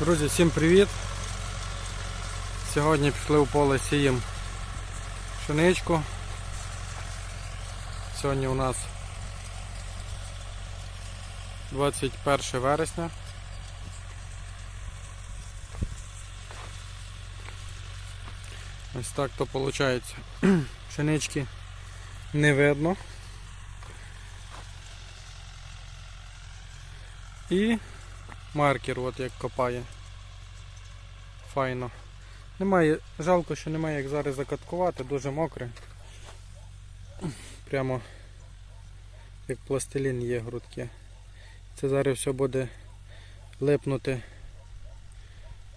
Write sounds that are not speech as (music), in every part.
Друзі, всім привіт! Сьогодні пішли у поле сіємо пшеничку. Сьогодні у нас 21 вересня. Ось так то виходить. (clears throat) Пшенички не видно. І маркер, от як копає. Файно. Немає, жалко, що немає як зараз закаткувати, дуже мокре. Прямо як пластилін є грудки. Це зараз все буде липнути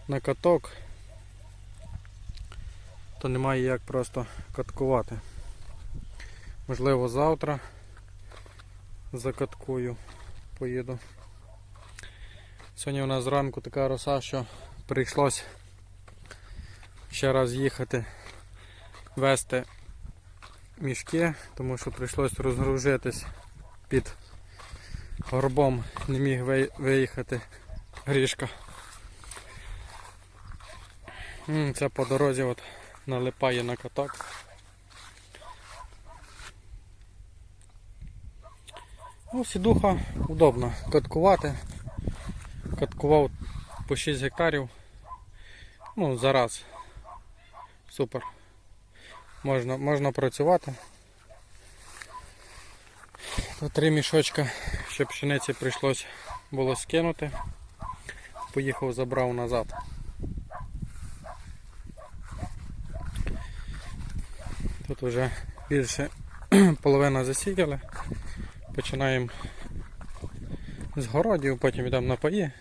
на каток, то немає як просто каткувати. Можливо завтра закаткую, поїду. Сьогодні у нас зранку така роса, що прийшлось ще раз їхати вести мішки, тому що прийшлось розгружитись під горбом, не міг виїхати грішка. Це по дорозі от налипає на каток. Ну, сідуха удобно каткувати. Каткував по 6 гектарів. Ну, зараз. Супер. Можна, можна працювати. То три мішочка, щоб пшениці прийшлось було скинути. Поїхав, забрав назад. Тут вже більше (clears throat) половина засіяли. Починаємо з городів, потім йдемо на паї.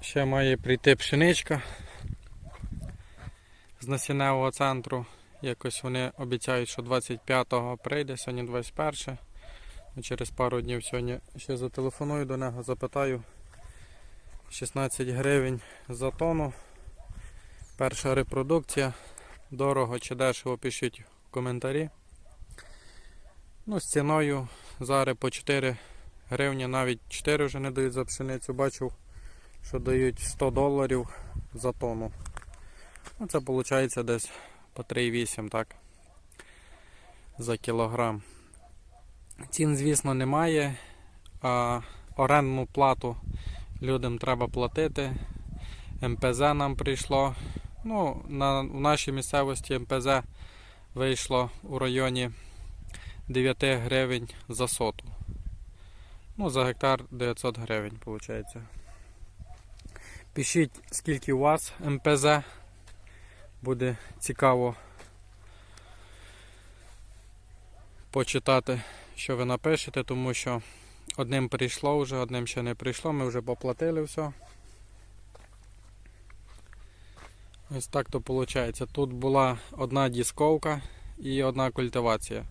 Ще має прийти пшеничка з насінневого центру. Якось вони обіцяють, що 25-го прийде, сьогодні 21. Ну, Через пару днів сьогодні ще зателефоную до нього, запитаю 16 гривень за тонну. Перша репродукція. Дорого чи дешево пишіть в коментарі. Ну, з ціною зараз по 4 гривні, навіть 4 вже не дають за пшеницю. Бачив, що дають 100 доларів за тонну. Ну, це виходить десь по 3,8 так, за кілограм. Цін, звісно, немає, а орендну плату людям треба платити. МПЗ нам прийшло. Ну, на, в нашій місцевості МПЗ вийшло у районі 9 гривень за соту. Ну, за гектар 900 гривень, виходить. Пишіть, скільки у вас МПЗ. Буде цікаво почитати, що ви напишете, тому що одним прийшло вже, одним ще не прийшло, ми вже поплатили все. Ось так то виходить. Тут була одна дісковка і одна культивація.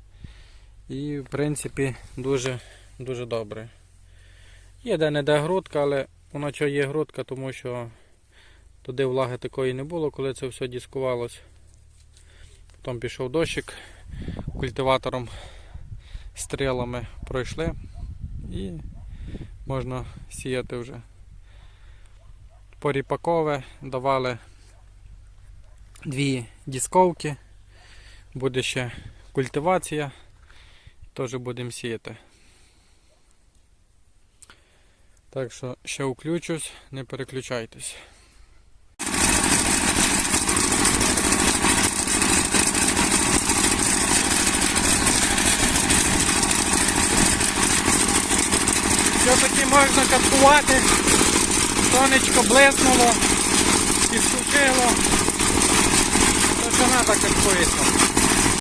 І в принципі дуже дуже добре. Є де не де грудка, але що є грудка, тому що туди влаги такої не було, коли це все дискувалось. Потім пішов дощик, культиватором стрілами пройшли і можна сіяти вже. Поріпакове давали дві дісковки, буде ще культивація, теж будемо сіяти. Так що ще включусь, не переключайтесь. Все-таки можна каткувати. Сонечко блиснуло, підсушило. То що треба каткується.